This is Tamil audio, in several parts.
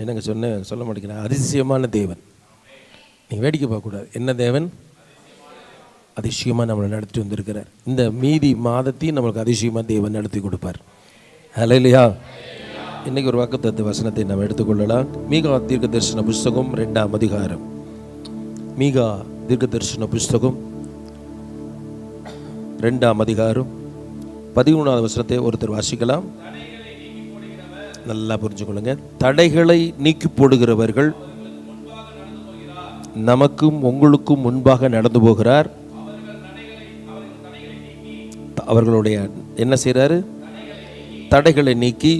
என்னங்க சொன்ன? சொல்ல மாட்டேங்கிறேன். அதிசயமான தேவன். நீங்கள் வேடிக்கை பார்க்கக்கூடாது என்ன தேவன்? அதிசயமாக நம்மளை நடத்தி வந்திருக்கிறார். இந்த மீதி மாதத்தையும் நம்மளுக்கு அதிசயமாக தேவன் நடத்தி கொடுப்பார். ஹலோ இல்லையா இன்றைக்கி ஒரு வாக்குத்தத்து வசனத்தை நம்ம எடுத்துக்கொள்ளலாம். மீகா தீர்க்க தரிசன புஸ்தகம் ரெண்டாம் அதிகாரம். மீகா தீர்க்க தரிசன புஸ்தகம் ரெண்டாம் அதிகாரம். பதிமூணாவது வசனத்தை ஒருத்தர் வாசிக்கலாம். நல்லா புரிஞ்சுக்கொள்ளுங்க. தடைகளை நீக்கி போடுகிறவர்கள் நமக்கும் உங்களுக்கும் முன்பாக நடந்து போகிறார். அவர்களுடைய என்ன செய்கிறாரு தடைகளை நீக்கி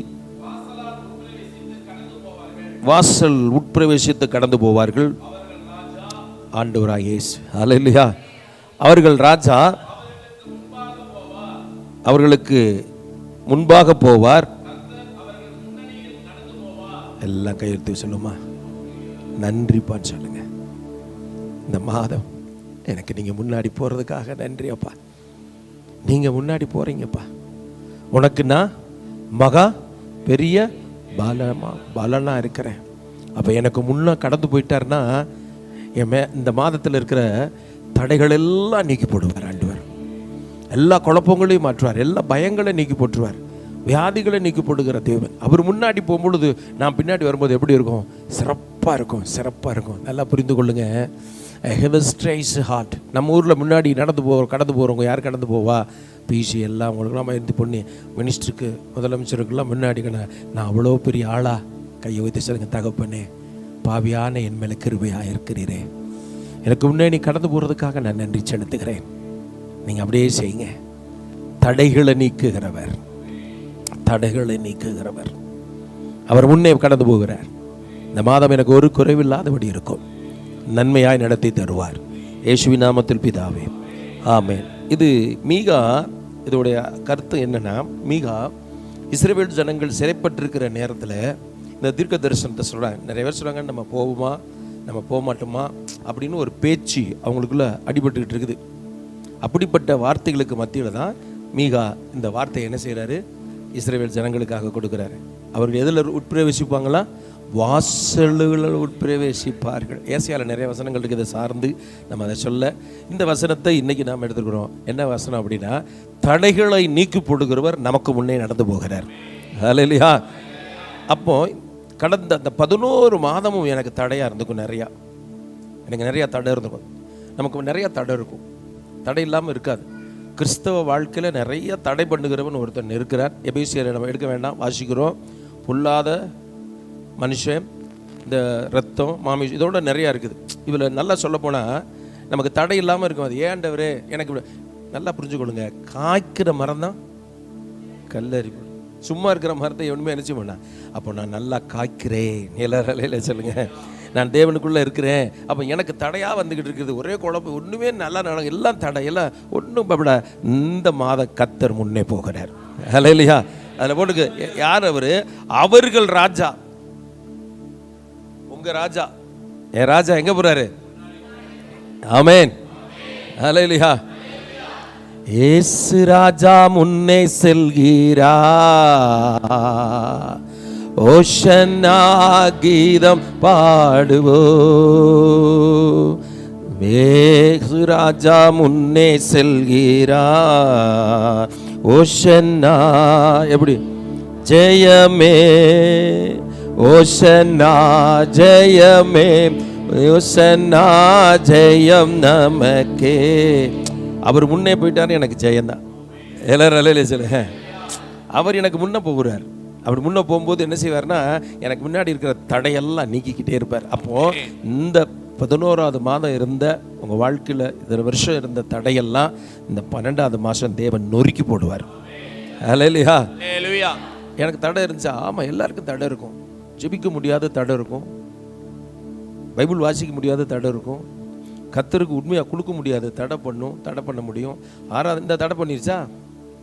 வாசல் உட்பிரவேசித்து கடந்து போவார்கள். ஆண்டவராக இயேசு. இல்லையா அவர்கள் ராஜா அவர்களுக்கு முன்பாக போவார். எல்லாம் கையெழுத்து சொல்லுமா? நன்றிப்பான்னு சொல்லுங்க. இந்த மாதம் எனக்கு நீங்கள் முன்னாடி போகிறதுக்காக நன்றி அப்பா. நீங்கள் முன்னாடி போகிறீங்கப்பா உனக்கு நான் மகா பெரிய பலமா பலனாக இருக்கிறேன். அப்போ எனக்கு முன்னே கடந்து போயிட்டார்னா என் மே இந்த மாதத்தில் இருக்கிற தடைகள் எல்லாம் நீக்கி போடுவார் ஆண்டுவர். எல்லா குழப்பங்களையும் மாற்றுவார். எல்லா பயங்களை நீக்கி போட்டுருவார். வியாதிகளை நீக்கி போடுகிற தேவன். அவர் முன்னாடி போகும்பொழுது நான் பின்னாடி வரும்போது எப்படி இருக்கும்? சிறப்பாக இருக்கும் சிறப்பாக இருக்கும். நல்லா புரிந்து கொள்ளுங்கள் ஹெவஸ்ட்ரைஸ் ஹார்ட் நம்ம ஊரில் முன்னாடி நடந்து போகிற கடந்து போகிறவங்க யார் கடந்து போவா? பிசி எல்லாம் அவங்களுக்குலாம் மயந்து பண்ணி மினிஸ்டருக்கு முதலமைச்சருக்கெல்லாம் முன்னாடி நான் அவ்வளோ பெரிய ஆளா? கையை வைத்து சொல்லுங்க தகப்பனே பாவியான என் மேலே கிருபையாக இருக்கிறீரே. எனக்கு முன்னே நீ கடந்து போகிறதுக்காக நான் நன்றி செலுத்துகிறேன். நீங்கள் அப்படியே செய்யுங்க. தடைகளை நீக்குகிறவர். தடைகளை நீக்குகிறவர். அவர் முன்னே கடந்து போகிறார். இந்த மாதம் எனக்கு ஒரு குறைவில்லாதபடி இருக்கும். நன்மையாய் நடத்தி தருவார். இயேசுவி நாமத்தில் பிதாவே. ஆமேன். இது மீகா இதோடைய கருத்து என்னென்னா மீகா இஸ்ரேல் ஜனங்கள் சிறைப்பட்டிருக்கிற நேரத்தில் இந்த தீர்க்க தரிசனத்தை சொல்கிறாங்க நிறைய பேர் சொல்கிறாங்க நம்ம போவோமா? நம்ம போக மாட்டோமா? அப்படின்னு ஒரு பேச்சு அவங்களுக்குள்ளே அடிபட்டுக்கிட்டு இருக்குது. அப்படிப்பட்ட வார்த்தைகளுக்கு மத்தியில் தான் மீகா இந்த வார்த்தையை என்ன செய்கிறாரு இஸ்ரேல் ஜனங்களுக்காக கொடுக்குறாரு. அவர்கள் எதில் உட்பிரவேசிப்பாங்களா? வாசல்களில் உட்பிரவேசிப்பார்கள். ஏசியாவில் நிறைய வசனங்கள் இருக்குது சார்ந்து நம்ம அதை சொல்ல. இந்த வசனத்தை இன்றைக்கி நாம் எடுத்துக்கிறோம். என்ன வசனம் அப்படின்னா தடைகளை நீக்கி போடுகிறவர் நமக்கு முன்னே நடந்து போகிறார். இல்லையா அப்போ கடந்த அந்த பதினோரு மாதமும் எனக்கு தடையாக இருந்துக்கும் நிறையா. எனக்கு நிறையா தடை இருந்துக்கும் நமக்கு நிறையா தடை இருக்கும். தடை இல்லாமல் இருக்காது. கிறிஸ்தவ வாழ்க்கையில் நிறைய தடை பண்ணுகிறவன் ஒருத்தன் இருக்கிறார் எபேசியரை நம்ம எடுக்க வேண்டாம் வாசிக்கிறோம். புல்லாத மனுஷன் இந்த ரத்தம் மாமிஷம் இதோட நிறையா இருக்குது. இதில் நல்லா சொல்ல போனால் நமக்கு தடை இல்லாமல் இருக்கும். அது ஏன்டவர் எனக்கு நல்லா புரிஞ்சுக்கொள்ளுங்க. காய்க்கிற மரம் தான் கல்லறி சும்மா இருக்கிற மரத்தை எவனுமே நினச்சி பண்ணா அப்போ நான் நல்லா காய்க்கிறேன். நிலரலையில் சொல்லுங்கள் நான் தேவனுக்குள்ளே இருக்கிறேன். அப்போ எனக்கு தடையாக வந்துக்கிட்டு இருக்குது. ஒரே குழப்பம். ஒன்றுமே நல்லா நடக்கும் எல்லாம் தடையெல்லாம் ஒன்றும் பப்பட இந்த மாத கத்தர் முன்னே போகிறார். ஹலோ இல்லையா அதில் போட்டுக்கு யார் அவர்? அவர்கள் ராஜா. உங்க ராஜா. என் ராஜா எங்க போறாரு? ஹலோ இல்லையா ஏசு ராஜா முன்னே செல்கிறா ஓஷன்னா கீதம் பாடுவோ வேசு ராஜா முன்னே செல்கிறா ஓஷன்னா எப்படி? ஜெயமே ஓஷன்னா ஜெயமே ஓஷன்னா ஜெயம் நமக்கே. அவர் முன்னே போயிட்டார் எனக்கு ஜெயந்தான். எல்லாரும் அலையில சொல்ல அவர் எனக்கு முன்னே போகிறார். அவர் முன்ன போகும்போது என்ன செய்வார்னா எனக்கு முன்னாடி இருக்கிற தடையெல்லாம் நீக்கிக்கிட்டே இருப்பார். அப்போ இந்த பதினோராவது மாதம் இருந்த உங்கள் வாழ்க்கையில் இந்த வருஷம் இருந்த தடையெல்லாம் இந்த பன்னெண்டாவது மாதம் தேவன் நொறுக்கி போடுவார். ஹalleluya. எனக்கு தடை இருந்துச்சா? ஆமாம் எல்லாருக்கும் தடை இருக்கும். ஜெபிக்க முடியாத தடை இருக்கும். பைபிள் வாசிக்க முடியாத தடை இருக்கும். கத்தருக்கு உண்மையாக கொடுக்க முடியாது தடை பண்ணும் தடை பண்ண முடியும். ஆறாவது இந்த தடை பண்ணிருச்சா?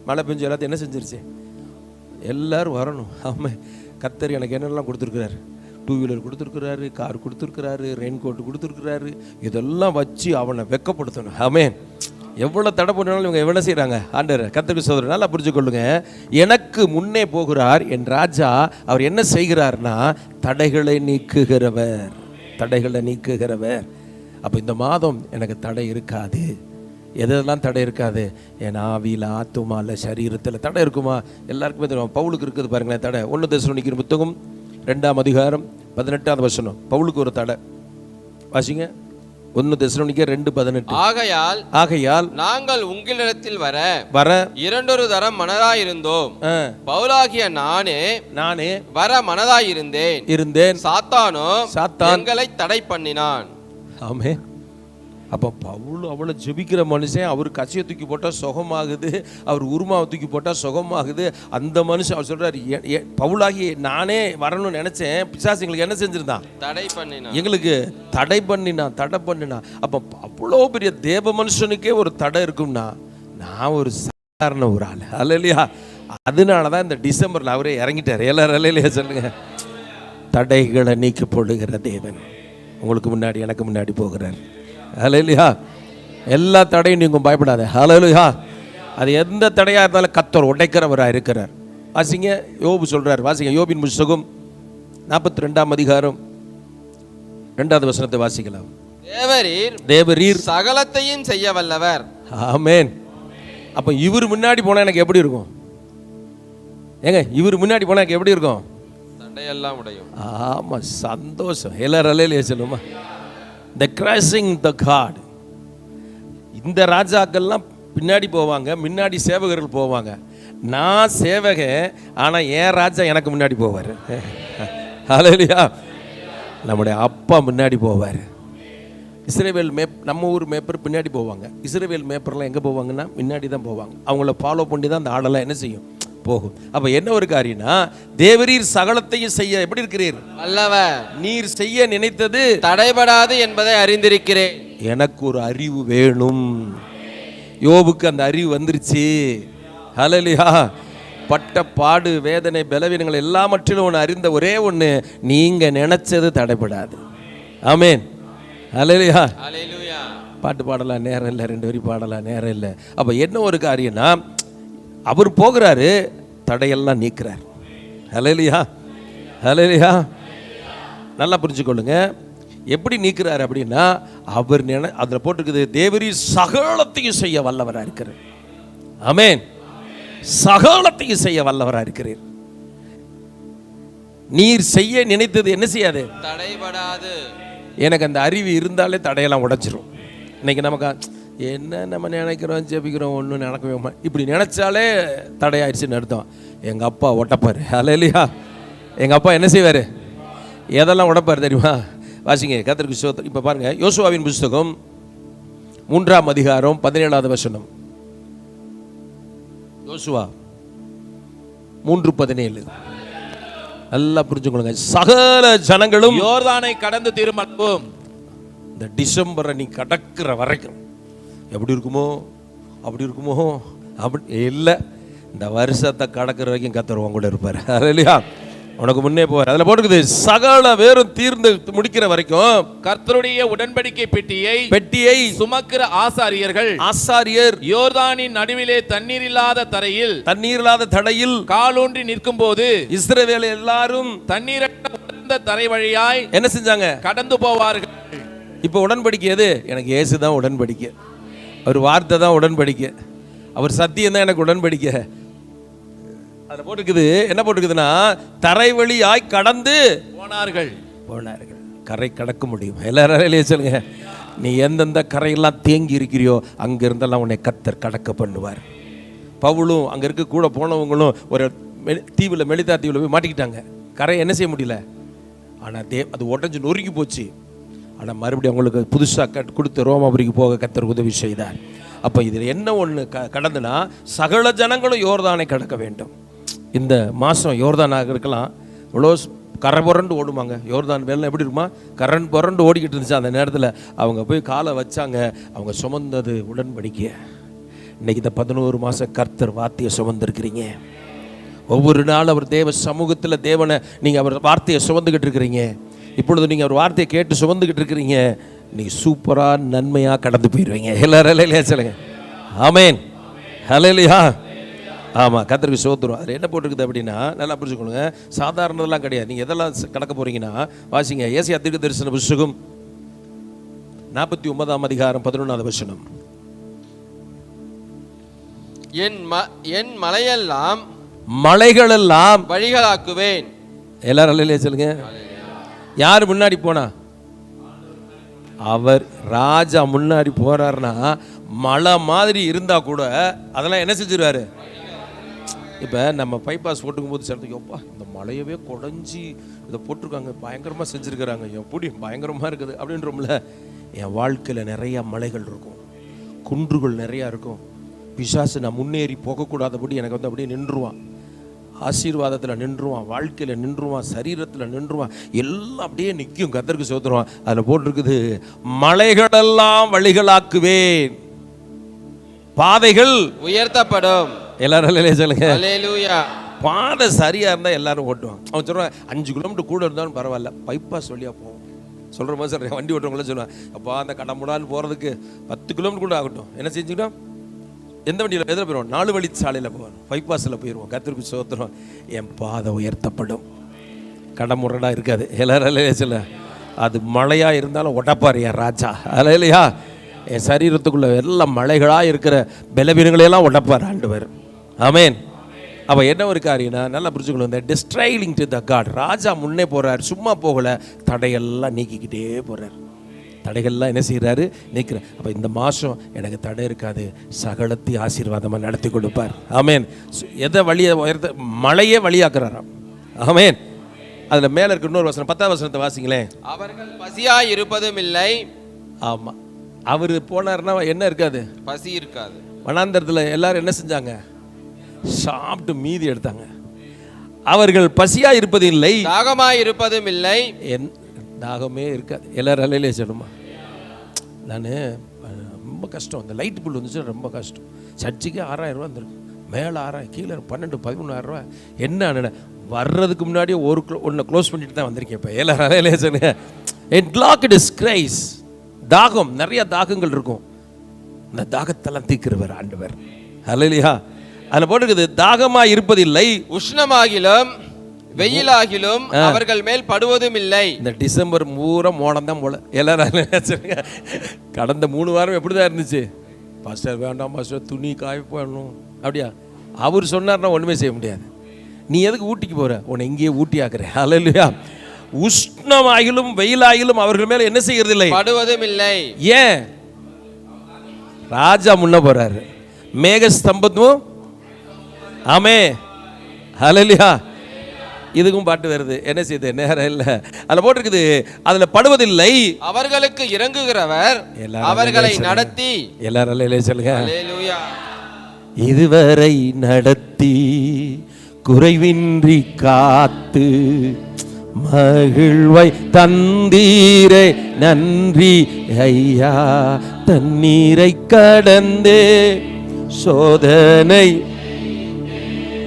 மழை பெஞ்சு எல்லாத்தையும் என்ன செஞ்சிருச்சு? எல்லோரும் வரணும். ஆமாம் கத்தர் எனக்கு என்னெல்லாம் கொடுத்துருக்குறாரு? டூ வீலர் கொடுத்துருக்குறாரு கார் கொடுத்துருக்குறாரு ரெயின் கோட் கொடுத்துருக்குறாரு. இதெல்லாம் வச்சு அவனை வெக்கப்படுத்தணும். ஆமே. எவ்வளோ தடை பண்ணாலும் இவங்க எவ்வளோ செய்கிறாங்க ஆண்டர் கத்தரி சோதரர் நல்லா புரிஞ்சுக்கொள்ளுங்க. எனக்கு முன்னே போகிறார் என் ராஜா. அவர் என்ன செய்கிறார்னா தடைகளை நீக்குகிறவர். தடைகளை நீக்குகிறவர். அப்போ இந்த மாதம் எனக்கு தடை இருக்காது. எதெல்லாம் தடை இருக்காது? என் ஆவியில் ஆத்துமால சரீரத்தில் தடை இருக்குமா? எல்லாருக்குமே தெரியும். பவுலுக்கு இருக்குது பாருங்களேன் தடை. ஒன்று தசனம் நிற்கிற புத்தகம் ரெண்டாம் அதிகாரம் பதினெட்டாவது வசனம். பவுலுக்கு ஒரு தடை. வாசிங்க. ஒன்று தசனம் ரெண்டு பதினெட்டு. ஆகையால் ஆகையால் நாங்கள் உங்களிடத்தில் வர வர இரண்டொரு தரம் மனதாயிருந்தோம். பவுலாகிய நானே நானே வர மனதாயிருந்தேன். இருந்தேன். சாத்தானோ சாத்தான். எங்களை தடை பண்ணினான் ஆமே அப்போ பவுல் அவ்வளோ ஜெபிக்கிற மனுஷன் அவர் கசியை தூக்கி போட்டால் சுகமாகுது அவர் உருமாவை தூக்கி போட்டால் சுகமாகுது. அந்த மனுஷன் அவர் சொல்கிறார் பவுலாகி நானே வரணும்னு நினச்சேன். பிசாசு எங்களுக்கு என்ன செஞ்சிருந்தான்? தடை பண்ணினான். எங்களுக்கு தடை பண்ணினான் தடை பண்ணினான். அப்போ அவ்வளோ பெரிய தேவ மனுஷனுக்கே ஒரு தடை இருக்கும்னா நான் ஒரு சாதாரண ஒரு ஆள். அல்லையா அதனால தான் இந்த டிசம்பரில் அவரே இறங்கிட்டார். எல்லாரும் அல்லையா சொல்லுங்க. தடைகளை நீக்கி போடுகிற தேவன். உங்களுக்கு முன்னாடி எனக்கு முன்னாடி போகிறார். அல்லையா எல்லா தடையும் நீங்கள் பயப்படாத. ஹalleluya அது எந்த தடையாக இருந்தாலும் கத்தர் உடைக்கிறவராக இருக்கிறார். வாசிங்க யோபு சொல்றார். வாசிங்க யோபின் புஸ்தகம் நாற்பத்தி ரெண்டாம் அதிகாரம் ரெண்டாவது வசனத்தை வாசிக்கலாம். தேவரீர் தேவரீர். சகலத்தையும் செய்ய வல்லவர். ஆமென் அப்போ இவர் முன்னாடி போனால் எனக்கு எப்படி இருக்கும்? ஏங்க இவர் முன்னாடி போனால் எனக்கு எப்படி இருக்கும்? தடையெல்லாம் உடையும். ஆமாம் சந்தோஷம். எல்லாரும் சொல்லுமா? த கிராசிங் த காட் இந்த ராஜாக்கள்லாம் பின்னாடி போவாங்க முன்னாடி சேவகர்கள் போவாங்க. நான் சேவக ஆனால் என் ராஜா எனக்கு முன்னாடி போவார். அலையிலையா நம்முடைய அப்பா முன்னாடி போவார். இஸ்ரேவேல் மேப் நம்ம ஊர் மேப்பர் பின்னாடி போவாங்க. இஸ்ரேவேல் மேப்பர்லாம் எங்கே போவாங்கன்னா முன்னாடி தான் போவாங்க. அவங்கள ஃபாலோ பண்ணி தான் அந்த ஆடெல்லாம் என்ன செய்யும்? போகும். அப்போ என்ன ஒரு காரியம்னா தேவரீர் சகலத்தையும் செய்ய எப்படி இருக்கிறீர்? வல்லவர். நீர் செய்ய நினைத்தது தடைபடாது என்பதை அறிந்திருக்கிறேன். எனக்கு ஒரு அறிவு வேணும். யோபுக்கு அந்த அறிவு வந்துருச்சு. ஹலலியா பட்ட பாடு வேதனை பலவீனங்கள் எல்லாவற்றிலும் ஒன்று அறிந்த ஒரே ஒன்று நீங்கள் நினைச்சது தடைபடாது. ஆமேன். ஹலலியா பாட்டு பாடலாம் நேரம் இல்லை. ரெண்டு வரி பாடலாம் நேரம் இல்லை. அப்போ என்ன ஒரு காரியம்னா அவர் போகிறாரு தடையெல்லாம் நீக்கிறார். ஹலலியா ஹலலியா நல்லா புரிஞ்சுக்கொள்ளுங்க. எப்படி நீக்கிறார் அப்படின்னா அவர் நினை அதில் போட்டிருக்குது தேவரி சகலத்தையும் செய்ய வல்லவராக இருக்கிறார். ஆமென் சகலத்தையும் செய்ய வல்லவராக இருக்கிறீர். நீர் செய்ய நினைத்தது என்ன செய்யாது? தடைபடாது. எனக்கு அந்த அறிவு இருந்தாலே தடையெல்லாம் உடைச்சிரும் இன்னைக்கு நமக்கு என்ன நம்ம நினைக்கிறோம் ஜெபிக்கிறோம் ஒன்றும் நடக்கவே இப்படி நினச்சாலே தடையாயிடுச்சுன்னு அர்த்தம். எங்கள் அப்பா ஒட்டப்பார் இல்லையா எங்கள் அப்பா என்ன செய்வார்? எதெல்லாம் உடைப்பார் தெரியுமா? வாசிங்க கத்திரிக்கு சோத்திரம் இப்போ பாருங்கள் யோசுவாவின் புஸ்தகம் மூன்றாம் அதிகாரம் பதினேழாவது வசனம். யோசுவா மூன்று பதினேழு. நல்லா புரிஞ்சுக்கொள்ளுங்க. சகல ஜனங்களும் யோர்தானை கடந்து திரும்பவும். இந்த டிசம்பரை நீ கடக்கிற வரைக்கும் எப்படி இருக்குமோ அப்படி இருக்குமோ அப்படி இல்லை. இந்த வருஷத்தை கடக்கிற வரைக்கும் கத்தர் உன் கூட இருப்பார். இல்லையா உனக்கு முன்னே போவார். அதில் போட்டுக்குது சகல வேறும் தீர்ந்து முடிக்கிற வரைக்கும் கர்த்தருடைய உடன்படிக்கை பெட்டியை பெட்டியை சுமக்கிற ஆசாரியர்கள் ஆசாரியர் யோர்தானின் நடுவிலே தண்ணீர் இல்லாத தரையில் தண்ணீர் இல்லாத தடையில் காலூன்றி நிற்கும்போது இஸ்ரவேல் எல்லாரும் உலர்ந்த தரை வழியாய் என்ன செஞ்சாங்க? கடந்து போவார்கள். இப்போ உடன்படிக்கை எது? எனக்கு இயேசு தான் உடன்படிக்கை. அவர் வார்த்தை தான் உடன்படிக்கை. அவர் சத்தியம் தான் எனக்கு உடன்படிக்கை. அதில் போட்டிருக்குது என்ன போட்டிருக்குதுன்னா தரை வழியாய் கடந்து போனார்கள். போனார்கள். கரை கடக்க முடியும்? எல்லாரும் சொல்லுங்க. நீ எந்தெந்த கரையெல்லாம் தேங்கி இருக்கிறியோ அங்க இருந்தெல்லாம் உன்னை கத்தர் கடக்க பண்ணுவார். பவுலும் அங்க இருக்க கூட போனவங்களும் ஒரு மெ- தீவுல மெலிதா தீவுல போய் மாட்டிக்கிட்டாங்க. கரை என்ன செய்ய முடியல? ஆனா தே அது உடஞ்சு நொறுங்கி போச்சு. ஆனால் மறுபடியும் அவங்களுக்கு புதுசாக கட் கொடுத்து ரோமாபுரிக்கு போக கத்தர் உதவி செய்தார். அப்போ இதில் என்ன ஒன்று க கடந்துனா சகல ஜனங்களும் யோர்தானை கடக்க வேண்டும். இந்த மாதம் யோர்தானாக இருக்கலாம். இவ்வளோ கரை புரண்டு ஓடுவாங்க யோர்தான் வெள்ளம் எப்படி இருக்குமா? கரண் புரண்டு ஓடிக்கிட்டு இருந்துச்சு அந்த நேரத்தில். அவங்க போய் காலை வச்சாங்க. அவங்க சுமந்தது உடன்படிக்கை. இன்னைக்கு இந்த பதினோரு மாதம் கர்த்தர் வார்த்தையை சுமந்துருக்கிறீங்க. ஒவ்வொரு நாள் அவர் தேவ சமூகத்தில் தேவனை நீங்கள் அவர் வார்த்தையை சுமந்துக்கிட்டு இருக்கிறீங்க. இப்பொழுது நீங்கள் அவர் வார்த்தையை கேட்டு சுமந்துக்கிட்டு இருக்கிறீங்க நீங்கள் சூப்பராக நன்மையாக கடந்து போயிடுவீங்க எல்லாரும் இல்லையா சொல்லுங்க. ஆமென். ஹalleluya. ஆமாம் கத்தருக்கு சோத்துரும் அதில் என்ன போட்டிருக்குது அப்படின்னா நல்லா புரிஞ்சுக்கணுங்க சாதாரணதெல்லாம் கிடையாது. நீங்கள் எதெல்லாம் கடக்க போறீங்கன்னா வாசிங்க. ஏசியா தீர்க்க தரிசன புஸ்தகம் நாற்பத்தி ஒன்பதாம் அதிகாரம் பதினொன்றாவது வசனம். என் ம என் மலையெல்லாம் மலைகளெல்லாம் வழிகளாக்குவேன். எல்லாரும் அல்லையா சொல்லுங்க. யார் முன்னாடி போனா? அவர் ராஜா முன்னாடி போறாருன்னா மலை மாதிரி இருந்தா கூட அதெல்லாம் என்ன செஞ்சிருவாரு? இப்போ நம்ம பைபாஸ் போட்டுக்கும் போது சிலத்துக்கு எப்பா இந்த மலையவே குடஞ்சி இதை போட்டிருக்காங்க. பயங்கரமாக செஞ்சுருக்கிறாங்க. எப்படி பயங்கரமாக இருக்குது? அப்படின்றோம்ல. என் வாழ்க்கையில் நிறையா மலைகள் இருக்கும். குன்றுகள் நிறையா இருக்கும். பிசாசு நான் முன்னேறி போகக்கூடாதபடி எனக்கு வந்து அப்படியே நின்றுவான் ஆசீர்வாதத்தில் நின்றுவான் வாழ்க்கையில் நின்றுவான் சரீரத்தில் நின்றுவான் எல்லாம் அப்படியே நிற்கும் கத்தருக்கு சோத்துருவான் அதில் போட்டிருக்குது மலைகளெல்லாம் வழிகளாக்குவேன் பாதைகள் உயர்த்தப்படும். எல்லாரும் சொல்லுங்க. பாதை சரியா இருந்தா எல்லாரும் ஓட்டுவாங்க. அவன் சொல்றான் அஞ்சு கிலோமீட்டர் கூட இருந்தாலும் பரவாயில்ல பைபாஸ் வழியா போவோம் சொல்ற மாதிரி சொல்றேன் வண்டி ஓட்டுறவங்களும் சொல்லுவாங்க அப்பா அந்த கடமுடான்னு போறதுக்கு பத்து கிலோமீட்டர் கூட ஆகட்டும். என்ன செஞ்சுக்கிட்டோம்? எந்த வண்டியில் எதில் போயிடுவோம் நாலு வழி சாலையில் போவோம். பைபாஸில் போயிடுவோம் கத்திரிக்கு சோத்திரம் என் பாதை உயர்த்தப்படும். கடமுரடா இருக்காது. எல்லாரும் சில அது மழையாக இருந்தாலும் உடப்பாரு என் ராஜா. அதில் இல்லையா என் சரீரத்துக்குள்ளே எல்லாம் மலைகளாக இருக்கிற பலவீனங்களையெல்லாம் உடப்பார் ஆண்டவர். ஆமென். அப்போ என்ன ஒரு காரியம்னா நல்லா புரிஞ்சுக்கணும். இந்த டிஸ்ட்ரைலிங் டு த காட் ராஜா முன்னே போகிறார் சும்மா போகல. தடையெல்லாம் நீக்கிக்கிட்டே போகிறார் தடைகள்லாம் என்ன செய்கிறாரு நீக்கிறேன் அப்போ இந்த மாதம் எனக்கு தடை இருக்காது. சகலத்தை ஆசீர்வாதமாக நடத்தி கொடுப்பார். ஆமேன். எதை வழியை உயர்த்த மலையே வழியாக்குறாராம். ஆமேன். அதில் மேலே இருக்க இன்னொரு வசனம். பத்தாவது வசனத்தை வாசிங்களேன். அவர்கள் பசியாய் இருப்பதும் இல்லை ஆமாம் அவர் போனாருன்னா என்ன இருக்காது? பசி இருக்காது. வனாந்தரத்தில் எல்லாரும் என்ன செஞ்சாங்க? சாப்பிட்டு மீதி எடுத்தாங்க. அவர்கள் பசியாக இருப்பது இல்லை. தாகமாய் இருப்பதும் இல்லை தாகமே இருக்காது எல்லாரும் அலையிலே சொல்லுமா? நான் ரொம்ப கஷ்டம். அந்த லைட் பில் வந்துச்சு ரொம்ப கஷ்டம். சர்ச்சுக்கு ஆறாயிரம் ரூபா மேலே ஆறாயிரம் கீழே பன்னெண்டு பதிமூணாயிரரூவா என்ன வர்றதுக்கு முன்னாடியே ஒரு க்ளோ ஒன்றை க்ளோஸ் பண்ணிட்டு தான் வந்திருக்கேன் இப்போ. எல்லாரும் அலையிலே சொல்லுங்க. என் லாக் இட் இஸ் கிரைஸ் தாகம் நிறைய தாகங்கள் இருக்கும். அந்த தாகத்தெல்லாம் தீக்கிறவர் ஆண்டவர். அலையிலையா அதில் போட்டிருக்குது தாகமாக இருப்பதில்லை உஷ்ணமாகிலும் வெயிலாகிலும் அவர்கள் மேல் படுவதும் இல்லை. இந்த டிசம்பர் பூரா மோடம் தான் போல. எல்லாரும் கடந்த மூணு வாரம் எப்படி தான் இருந்துச்சு? பாஸ்டர் வேண்டாம் பாஸ்டர் துணி காய போடணும். அப்படியா? அவர் சொன்னார்னா ஒன்றுமே செய்ய முடியாது. நீ எதுக்கு ஊட்டிக்கு போற? உன்னை இங்கேயே ஊட்டி ஆக்குற அல்லையா உஷ்ணமாகிலும் வெயிலாகிலும் அவர்கள் மேல என்ன செய்யறது இல்லை படுவதும் இல்லை. ஏன்? ராஜா முன்ன போறாரு. மேக ஸ்தம்பத்தும் ஆமே ஹalleluya. இதுக்கும் பாட்டு வருது. என்ன செய்யுது நேரம் இல்லை. அதில் போட்டிருக்குது அதில் படுவதில்லை. அவர்களுக்கு இறங்குகிறவர் அவர்களை. நடத்தி. எல்லாரும் அல்லையிலே சொல்லுங்க. இதுவரை நடத்தி குறைவின்றி காத்து மகிழ்வை தந்தீரே. நன்றி ஐயா தண்ணீரை கடந்தே. சோதனை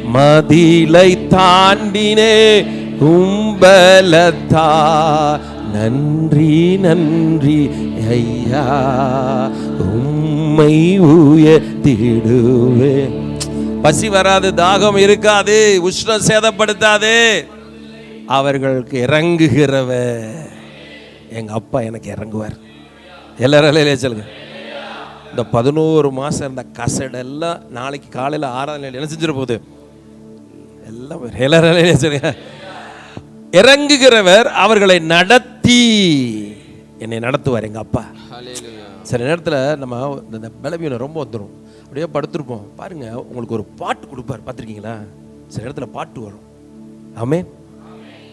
மதிலை தாண்டினே கும்பலத்தா நன்றி நன்றி ஐயா. உம்மை உயர்த்திடுவே. பசி வராது தாகம் இருக்காது உஷ்ணம் சேதப்படுத்தாது. அவர்களுக்கு இறங்குகிறவ. எங்க அப்பா எனக்கு இறங்குவார். எல்லாரும் சொல்லுங்க. இந்த பதினோரு மாசம் இருந்த கசடெல்லாம் நாளைக்கு காலையில் ஆறாம் நிலையில் என்ன செஞ்சிட போகுது? எல்லாம் எல்லாரும் இறங்குகிறவர் அவர்களை நடத்தி. என்னை நடத்துவார் எங்க அப்பா. சில நேரத்தில் நம்ம இந்த- பலவீனம் ரொம்ப வந்துடும் அப்படியே படுத்திருப்போம். பாருங்க உங்களுக்கு ஒரு பாட்டு கொடுப்பார். பார்த்துருக்கீங்களா? சில இடத்துல பாட்டு வரும். ஆமே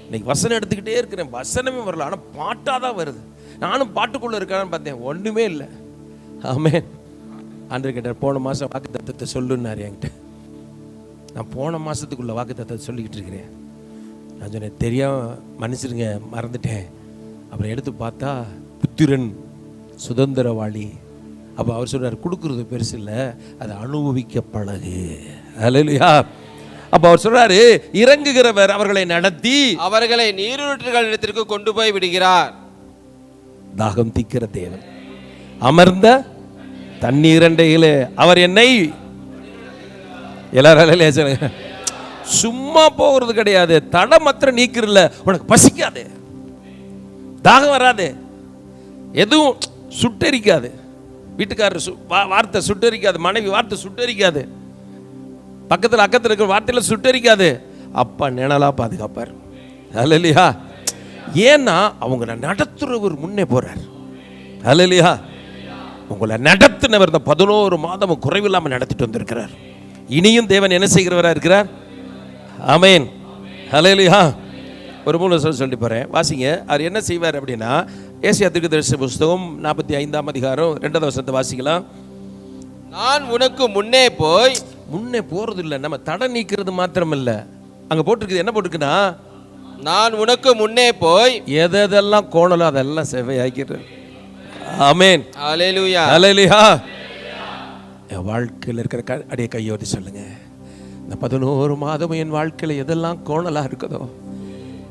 இன்னைக்கு வசனம் எடுத்துக்கிட்டே இருக்கிறேன். வசனமே வரல. ஆனால் பாட்டாக தான் வருது. நானும் பாட்டுக்குள்ளே இருக்கான்னு பார்த்தேன். ஒன்றுமே இல்லை. ஆமே ஆண்டு கேட்டார் போன மாதம் வாக்கு தத்துவத்தை சொல்லுன்னாரு என்கிட்ட. நான் போன மாதத்துக்குள்ள வாக்கு தத்துவத்தை சொல்லிக்கிட்டு இருக்கிறேன். நான் சொன்னேன் தெரியாம மன்னிச்சிருங்க மறந்துட்டேன். அப்புறம் எடுத்து பார்த்தா புத்திரன் சுதந்திரவாளி. அப்போ அவர் சொல்றார் கொடுக்கறது பெருசு இல்லை அதை அனுபவிக்க பழகு. அல்லையா அப்போ அவர் சொல்றாரு இறங்குகிறவர் அவர்களை நடத்தி அவர்களை நீரூற்றுகளிடத்திற்கு கொண்டு போய் விடுகிறார். தாகம் தீக்கிற தேவன். அமர்ந்த தண்ணீர் அண்டையிலே அவர் என்னை எல்லாரும் சொல்லுங்க சும்மா போகிறது கிடையாது. தடை மாத்திரம் நீக்கிறல உனக்கு பசிக்காது. தாகம் வராது. எதுவும் சுட்டரிக்காது. வீட்டுக்காரர் சு- வார்த்தை சுட்டரிக்காது. மனைவி வார்த்தை சுட்டரிக்காது. பக்கத்தில் அக்கத்தில் இருக்கிற வார்த்தையில சுட்டரிக்காது. அப்பா நிழலாக பாதுகாப்பார். இல்லையா ஏன்னா அவங்கள நடத்துறவர் முன்னே போறார். இல்லையா உங்களை நடத்தினவர் இந்த பதினோரு மாதம் குறைவில்லாமல் நடத்திட்டு வந்திருக்கிறார். இனியும் தேவன் என்ன செய்கிறவரா இருக்கிறார்? ஆமேன். ஹalleluya. ஒரு மூணு சொல்ல சொல்லி போகிறேன் வாசிங்க. அவர் என்ன செய்வார் அப்படின்னா ஏசியா தீர்க்கதரிசி புஸ்தகம் நாற்பத்தி ஐந்தாம் அதிகாரம் ரெண்டாவது வருஷத்தை வாசிக்கலாம். நான் உனக்கு முன்னே போய் முன்னே போறது இல்லை நம்ம தடை நீக்கிறது மாத்திரம் இல்லை அங்கே போட்டிருக்குது. என்ன போட்டிருக்குன்னா? நான் உனக்கு முன்னே போய் எது எதெல்லாம் கோணலோ அதெல்லாம் செவ்வையாக்கிறது ஆமேன். ஹalleluya. ஹalleluya. என் வாழ்க்கையில் இருக்கிற க அடைய கையோடி சொல்லுங்க. இந்த பதினோரு மாதமும் என் வாழ்க்கையில் எதெல்லாம் கோணலாக இருக்குதோ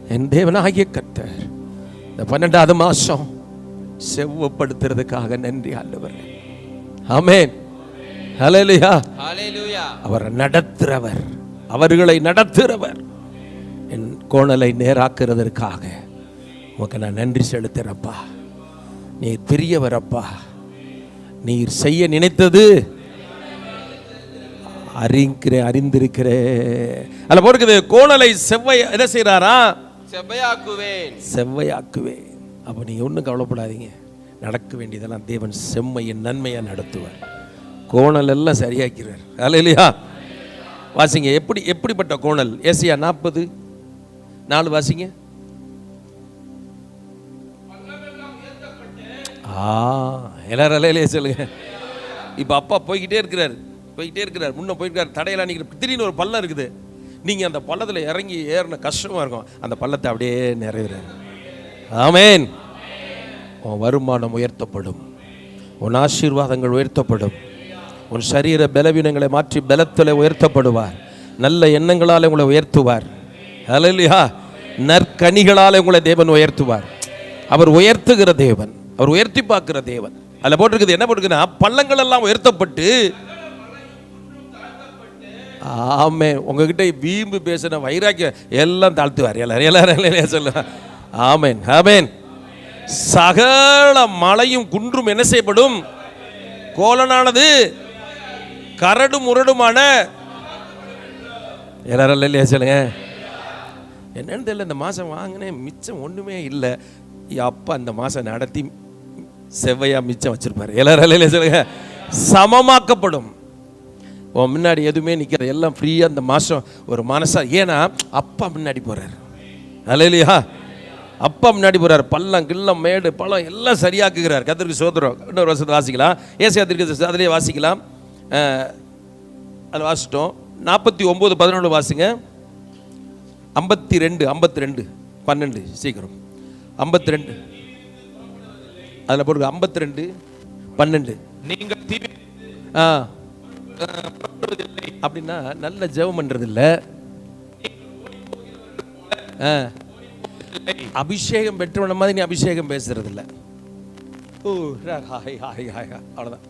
என் தேவனாகிய கர்த்தர் இந்த பன்னெண்டாவது மாதம் செவ்வப்படுத்துறதுக்காக நன்றி ஆண்டவர். ஆமேன். ஹalleluya. அவர் நடத்துகிறவர் அவர்களை நடத்துகிறவர் என் கோணலை நேராக்குறதற்காக உமக்கு நான் நன்றி செலுத்துகிறப்பா நீர் பெரியவரப்பா நீர் செய்ய நினைத்தது அறிங்கிற அறிந்திருக்கிற. அதில் போட்டுக்குது கோணலை செவ்வை என்ன செய்கிறாரா? செவ்வையாக்குவேன். செவ்வையாக்குவேன். அப்போ நீங்கள் ஒன்றும் கவலைப்படாதீங்க. நடக்க வேண்டியதெல்லாம் தேவன் செம்மையின் நன்மையாக நடத்துவார். கோணல் எல்லாம் சரியாக்கிறார். அல்ல இல்லையா வாசிங்க எப்படி எப்படிப்பட்ட கோணல்? ஏசியா நாற்பது? நாலு வாசிங்க. ஆ எல்லாரும் அலையிலே சொல்லுங்க. இப்போ அப்பா போய்கிட்டே இருக்கிறார். போய்கிட்டே இருக்கிறார். முன்ன போயிருக்கார் தடையெல்லாம் நீங்கள் திடீர்னு ஒரு பள்ளம் இருக்குது. நீங்கள் அந்த பள்ளத்தில் இறங்கி ஏறின கஷ்டமாக இருக்கும். அந்த பள்ளத்தை அப்படியே நிறைவேறாரு. ஆமேன். உன் வருமானம் உயர்த்தப்படும். உன் ஆசீர்வாதங்கள் உயர்த்தப்படும். உன் சரீர பலவீனங்களை மாற்றி பலத்தில் உயர்த்தப்படுவார். நல்ல எண்ணங்களால் உங்களை உயர்த்துவார். அலையா நற்கனிகளால் உங்களை தேவன் உயர்த்துவார். அவர் உயர்த்துகிற தேவன். அவர் உயர்த்தி பார்க்கிற தேவன். அதில் போட்டிருக்குது என்ன போட்டிருக்குன்னா பள்ளங்கள் எல்லாம் உயர்த்தப்பட்டு ஆமே உங்ககிட்ட வீம்பு பேசின வைராக்கியம் எல்லாம் தாழ்த்துவார். எல்லாரும் எல்லாரும் எல்லாரும் சொல்லுவார் ஆமேன் ஆமேன். சகல மலையும் குன்றும் என்ன செய்யப்படும்? கோலனானது கரடு முரடுமான எல்லாரும் இல்லையா சொல்லுங்க. என்னன்னு தெரியல இந்த மாதம் வாங்கினேன் மிச்சம் ஒன்றுமே இல்லை. அப்பா அந்த மாதம் நடத்தி செவ்வையாக மிச்சம் வச்சுருப்பார். எல்லாரும் இல்லையா சொல்லுங்க. சமமாக்கப்படும். உன் முன்னாடி எதுவுமே நிற்கிற எல்லாம் ஃப்ரீயாக இந்த மாதம் ஒரு மனசா ஏன்னா அப்பா முன்னாடி போகிறார் இல்லையா அப்பா முன்னாடி போகிறார் பள்ளம் கிள்ளம் மேடு பழம் எல்லாம் சரியாக்குகிறார். கத்திரிக்கு சோதரம் இன்னொரு வருஷத்தை வாசிக்கலாம். ஏசியா திருக்கு அதிலே வாசிக்கலாம். அதில் வாசிட்டோம். நாற்பத்தி ஒம்பது பதினொன்று வாசிங்க. ஐம்பத்தி ரெண்டு ஐம்பத்தி ரெண்டு பன்னெண்டு சீக்கிரம். ஐம்பத்தி ரெண்டு அதில் போடுங்க. ஐம்பத்தி ரெண்டு பன்னெண்டு நீங்கள் ஆ. அப்படின்னா நல்ல ஜெபம் பண்றது இல்ல அபிஷேகம் பெற்றவன மாதிரி நீ அபிஷேகம் பேசுறது இல்ல ஓ ரா, ஹாய் ஹாய் ஹாய் அவ்வளோதான் அவ்வளவுதான்.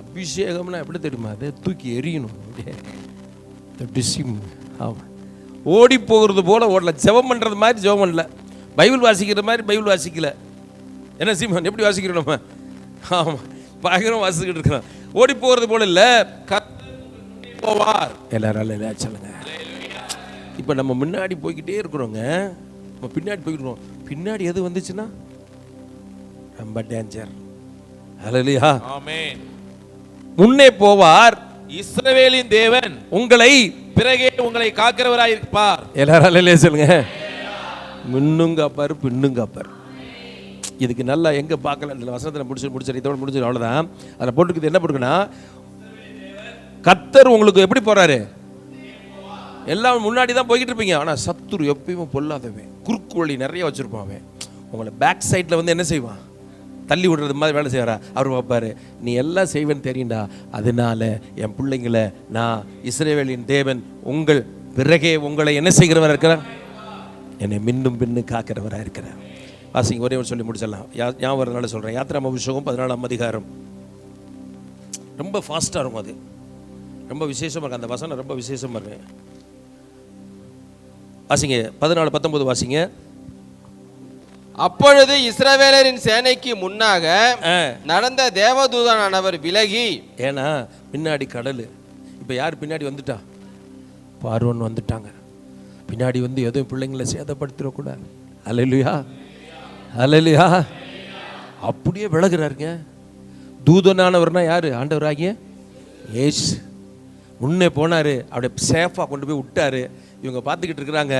அபிஷேகம்னா எப்படி தெரியுமா? அது தூக்கி எரியணும் அப்படியே. அப்படி ஆமா. ஓடி போகிறது போல ஓடல. ஜெபம் பண்றது மாதிரி ஜெபம் பண்ணல. பைபிள் வாசிக்கிற மாதிரி பைபிள் வாசிக்கல. என்ன சீமான் எப்படி வாசிக்கிறோம் நம்ம? ஆமாம் பயங்கரம் வாசிக்கிட்டு இருக்கிறோம் ஓடி போகிறது போல இல்லை. போவார். எல்லாரும் இல்லை சொல்லுங்க. இப்போ நம்ம முன்னாடி போய்கிட்டே இருக்கிறோங்க. நம்ம பின்னாடி போய்கிட்டு பின்னாடி எது வந்துச்சுன்னா? ரொம்ப டேஞ்சர் ஆமென். முன்னே போவார். இஸ்ரவேலின் தேவன் உங்களை பிறகே உங்களை காக்கிறவராய் இருப்பார் எல்லாரும் சொல்லுங்க. முன்னும் காப்பார் பின்னும் காப்பார் இதுக்கு நல்லா எங்கே பார்க்கலாம் இந்த வசனத்தில் முடிச்சு முடிச்சு இதோட முடிச்சு அவ்வளோதான் அதில் போட்டுருக்குது என்ன போட்டுருக்குன்னா கத்தர் உங்களுக்கு எப்படி போகிறாரு எல்லாம் முன்னாடி தான் போய்கிட்டு இருப்பீங்க. ஆனால் சத்துரு எப்பயுமே பொல்லாதவன். குறுக்கு வழி நிறைய வச்சிருப்பான் அவன். உங்களை பேக் சைடில் வந்து என்ன செய்வான்? தள்ளி விடுறது மாதிரி வேலை செய்வாரா? அவர் பார்ப்பாரு நீ எல்லாம் செய்வேன்னு தெரியும்டா. அதனால என் பிள்ளைங்களை நான் இஸ்ரேவேலின் தேவன் உங்கள் பிறகே உங்களை என்ன செய்கிறவராக இருக்கிறார்? என்னை மின்னும் பின்னு காக்கிறவராக இருக்கிறார். வாசிங்க ஒரே ஒரு சொல்லி முடிச்சிடலாம். யா ஞாபகம் வரனால சொல்கிறேன் யாத்திராம அபிஷேகம் பதினாலாம் அதிகாரம். ரொம்ப ஃபாஸ்ட்டாக இருக்கும் அது. ரொம்ப விசேஷமாக இருக்கும் அந்த வசனம் ரொம்ப விசேஷமாக இருக்கு. வாசிங்க. பதினாலு பத்தொன்பது வாசிங்க. அப்பொழுது இஸ்ரவேலரின் சேனைக்கு முன்னாக. நடந்த தேவதூதனானவர் விலகி ஏன்னா பின்னாடி கடல். இப்போ யார் பின்னாடி வந்துட்டா? பார்வன் வந்துட்டாங்க. பின்னாடி வந்து எதுவும் பிள்ளைங்களை சேதப்படுத்திடக்கூடாது. அலையிலுயா. அலையிலுயா அப்படியே விலகுறாருங்க. தூதனானவர்னா யாரு? ஆண்டவராகிய ஏஸ் முன்னே போனார் அப்படியே சேஃபாக கொண்டு போய் விட்டார். இவங்க பார்த்துக்கிட்டு இருக்கிறாங்க.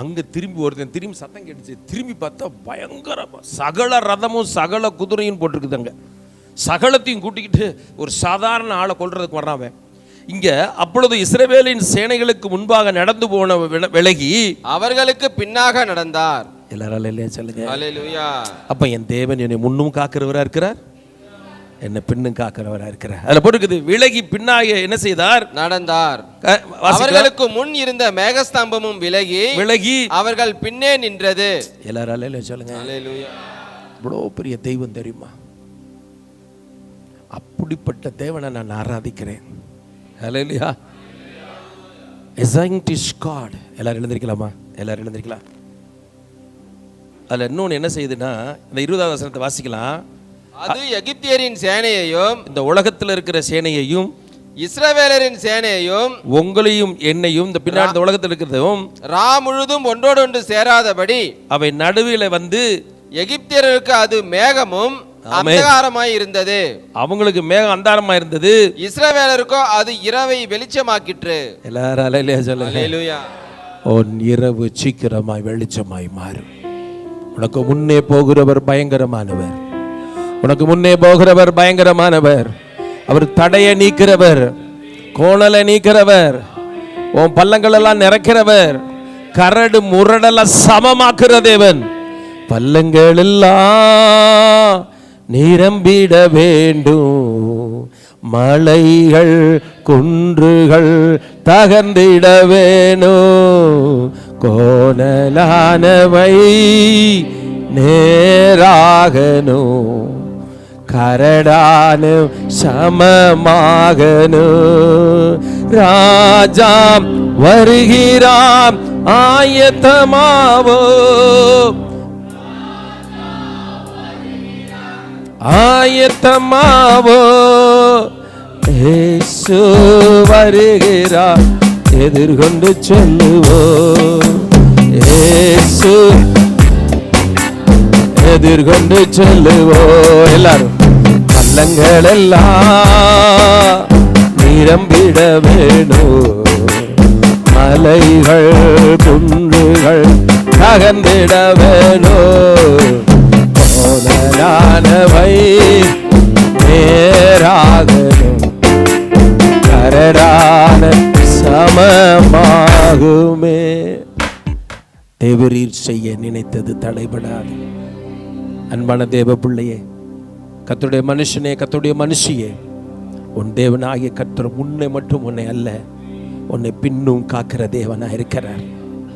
அங்கே திரும்பி ஒருத்தன் திரும்பி சத்தம் கேட்டுச்சு. திரும்பி பார்த்தா பயங்கரமாக சகல ரதமும் சகல குதிரையும் போட்டிருக்குதுங்க. சகலத்தையும் கூட்டிக்கிட்டு ஒரு சாதாரண ஆளை கொள்றதுக்கு வர்றான் இங்கே அப்பொழுது இஸ்ரேவேலின் சேனைகளுக்கு முன்பாக நடந்து போன விலகி அவர்களுக்கு பின்னாக நடந்தார். எல்லாரால இல்லையா சொல்லுங்க. அப்ப என் தேவன் என்னை முன்னும் காக்கிறவரா இருக்கிறார்? என்னை பின்னும் காக்கிறவரா இருக்கிறார். அதுல போட்டுருக்குது விலகி பின்னாக என்ன செய்தார்? நடந்தார். அவர்களுக்கு முன் இருந்த மேகஸ்தம்பமும் விலகி விலகி அவர்கள் பின்னே நின்றது. எல்லாரால சொல்லுங்க. இவ்வளோ பெரிய தெய்வம் தெரியுமா? அப்படிப்பட்ட தேவனை நான் ஆராதிக்கிறேன். ஹalleluya எசைன்டிஷ் காட் எல்லாரும் எழுந்திருக்கலாமா? எல்லாரும் எழுந்திருக்கலாம். அதில் இன்னொன்று என்ன செய்யுதுன்னா இந்த இருபதாவது வசனத்தை வாசிக்கலாம். அது எகிப்தியரின் சேனையையும் இந்த உலகத்தில் இருக்கிற சேனையையும் இஸ்ரவேலரின் சேனையையும் உங்களையும் என்னையும் இந்த பின்னாடி இந்த உலகத்தில் இருக்கிறதும் ரா முழுதும் ஒன்றோடொன்று சேராதபடி அவை நடுவில் வந்து எகிப்தியருக்கு அது மேகமும். அந்தகாரமாய் இருந்தது. அவங்களுக்கு மேகம் அந்தாரமா இருந்தது. இஸ்ரவேலருக்கோ அது இரவை வெளிச்சமாக்கிற்று. எல்லாரும் அலையிலே சொல்லுங்க. உன் இரவு சீக்கிரமாய் வெளிச்சமாய் மாறும். உனக்கு முன்னே போகிறவர் பயங்கரமானவர். உனக்கு முன்னே போகிறவர் பயங்கரமானவர். அவர் தடையை நீக்கிறவர் கோணலை நீக்கிறவர் உன் பள்ளங்கள் எல்லாம் நிறைக்கிறவர் கரடு முரடெல்லாம் சமமாக்குற தேவன். பள்ளங்கள் எல்லாம் நிரம்பிட வேண்டும். மலைகள் குன்றுகள் தகர்ந்திட வேணும். கோணலானவை நேராகணும் கரடான சமமாகணும் ராஜாம் வருகிறாம் ஆயத்தமாவோ. ஆயத்தமாவோ. ஏசு வருகிறார். எதிர்கொண்டு சொல்லுவோ ஏசு எதிர்கொண்டு சொல்லுவோ எல்லாரும் பள்ளங்கள் எல்லாம் நிரம்பிட வேணும். மலைகள் குன்றுகள் தகர்ந்திட வேணும். போதலானவை நேராகணும். கரடான சமமாகுமே. தேவரீர் செய்ய நினைத்தது தடைபடாது. அன்பான தேவ பிள்ளையே கத்துடைய மனுஷனே கத்துடைய மனுஷியே உன் தேவனாகிய கத்துற முன்னே மட்டும் உன்னை அல்ல உன்னை பின்னும் காக்கிற தேவனா இருக்கிறார்.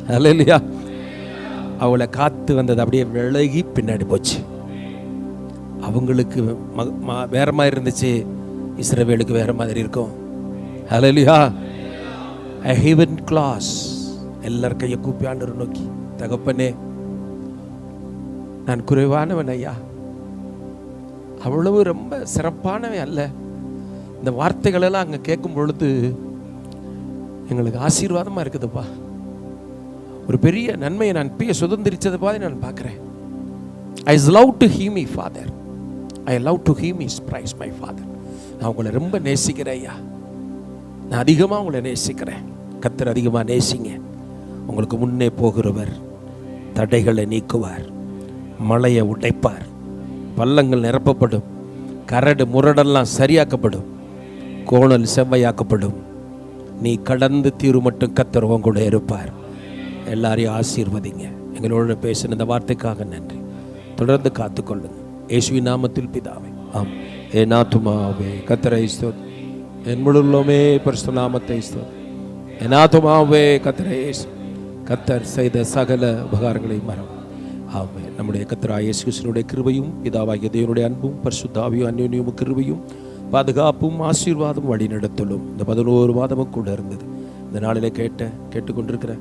அல்லையா அவளை காத்து வந்தது அப்படியே விலகி பின்னாடி போச்சு. அவங்களுக்கு ம- வேற மாதிரி இருந்துச்சு. இஸ்ரவேலுக்கு வேற மாதிரி இருக்கும். அல்ல இல்லையா a heaven class. எல்லார் கையை கூப்பி ஆண்டவர் நோக்கி தகப்பனே நான் குறைவானவன் ஐயா. அவ்வளவு ரொம்ப சிறப்பானவன் அல்ல. இந்த வார்த்தைகளெல்லாம் அங்கே கேட்கும் பொழுது எங்களுக்கு ஆசீர்வாதமாக இருக்குதுப்பா. ஒரு பெரிய நன்மையை நான் பிய சுதந்திரிச்சது பாதி நான் பார்க்குறேன். I is love to him father I love to him surprise praise my father நான் உங்களை ரொம்ப நேசிக்கிறேன் ஐயா. நான் அதிகமாக உங்களை நேசிக்கிறேன். கத்தர் அதிகமாக நேசிங்க. உங்களுக்கு முன்னே போகிறவர் தடைகளை நீக்குவார் மலையை உடைப்பார் பள்ளங்கள் நிரப்பப்படும் கரடு முரடெல்லாம் சரியாக்கப்படும் கோணல் செவ்வையாக்கப்படும். நீ கடந்து தீரு மட்டும் கத்தர் கூட இருப்பார். எல்லாரையும் ஆசீர்வதிங்க. எங்களோட பேசின இந்த வார்த்தைக்காக நன்றி. தொடர்ந்து காத்துக்கொள்ளுங்க. இயேசுவின் நாமத்தில் பிதாவே. ஆம் ஏ நாத்துமாவே கத்தரை ஸ்தோத் என் முழுமே பரிசுநாமத்தை ஸ்தோத் என் ஆத்துமாவே கத்தரை கத்தர் செய்த சகல உபகாரங்களை மரம் ஆமே நம்முடைய கத்தரா இயேசுனுடைய கிருபையும் பிதாவாகிய தேவனுடைய அன்பும் பரிசுத்தாவியும் அந்யோன்யமும் கிருபையும் பாதுகாப்பும் ஆசீர்வாதம் வழி நடத்தலும் இந்த பதினோரு மாதமும் கூட இருந்தது. இந்த நாளில் கேட்ட கேட்டுக்கொண்டிருக்கிற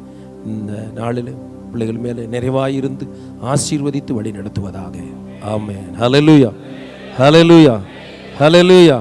இந்த நாளில் பிள்ளைகள் மேலே நிறைவாயிருந்து ஆசீர்வதித்து வழி நடத்துவதாக ஆமே ஹலலுயா ஹalleluya ஹalleluya